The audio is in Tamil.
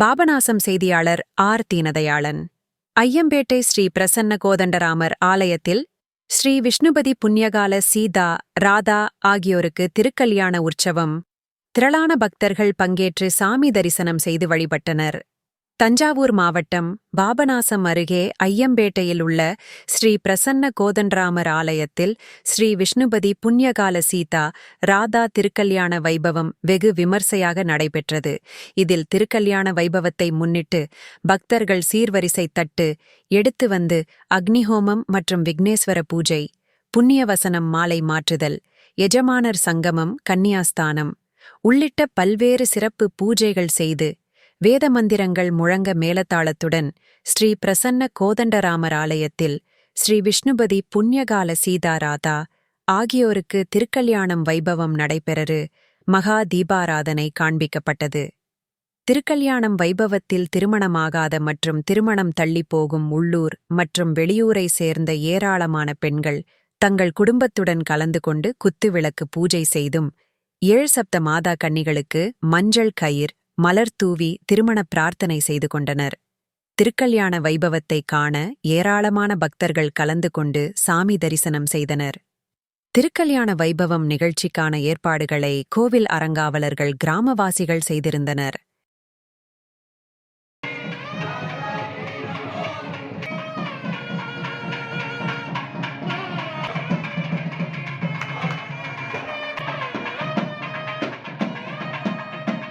பாபநாசம் செய்தியாளர் ஆர். தீனதயாளன். ஐயம்பேட்டை ஸ்ரீ பிரசன்ன கோதண்டராமர் ஆலயத்தில் ஸ்ரீ விஷ்ணுபதி புண்ணியகால சீதா ராதா ஆகியோருக்கு திருக்கல்யாண உற்சவம். திரளான பக்தர்கள் பங்கேற்று சாமி தரிசனம் செய்து வழிபட்டனர். தஞ்சாவூர் மாவட்டம் பாபநாசம் அருகே ஐயம்பேட்டையில் உள்ள ஸ்ரீ பிரசன்ன கோதண்டராமர் ஆலயத்தில் ஸ்ரீ விஷ்ணுபதி புண்ணியகால சீதா ராதா திருக்கல்யாண வைபவம் வெகு விமர்சையாக நடைபெற்றது. இதில் திருக்கல்யாண வைபவத்தை முன்னிட்டு பக்தர்கள் சீர்வரிசை தட்டு எடுத்து வந்து அக்னிஹோமம் மற்றும் விக்னேஸ்வர பூஜை புண்ணியவசனம் மாலை மாற்றுதல் எஜமானர் சங்கமம் கன்னியாஸ்தானம் உள்ளிட்ட பல்வேறு சிறப்பு பூஜைகள் செய்து வேத மந்திரங்கள் முழங்க மேலத்தாளத்துடன் ஸ்ரீ பிரசன்ன கோதண்டராமர் ஆலயத்தில் ஸ்ரீ விஷ்ணுபதி புண்ணியகால சீதாராதா ஆகியோருக்கு திருக்கல்யாணம் வைபவம் நடைபெறரு மகா தீபாராதனை காண்பிக்கப்பட்டது. திருக்கல்யாணம் வைபவத்தில் திருமணமாகாத மற்றும் திருமணம் தள்ளிப் போகும் உள்ளூர் மற்றும் வெளியூரை சேர்ந்த ஏராளமான பெண்கள் தங்கள் குடும்பத்துடன் கலந்து கொண்டு குத்துவிளக்கு பூஜை செய்தும் ஏழு சப்த மாதா கன்னிகளுக்கு மஞ்சள் கயிர் மலர் தூவி திருமண பிரார்த்தனை செய்து கொண்டனர். திருக்கல்யாண வைபவத்தை காண ஏராளமான பக்தர்கள் கலந்து கொண்டு சாமி தரிசனம் செய்தனர். திருக்கல்யாண வைபவம் நிகழ்ச்சிக்கான ஏற்பாடுகளை கோவில் அறங்காவலர்கள் கிராமவாசிகள் செய்திருந்தனர்.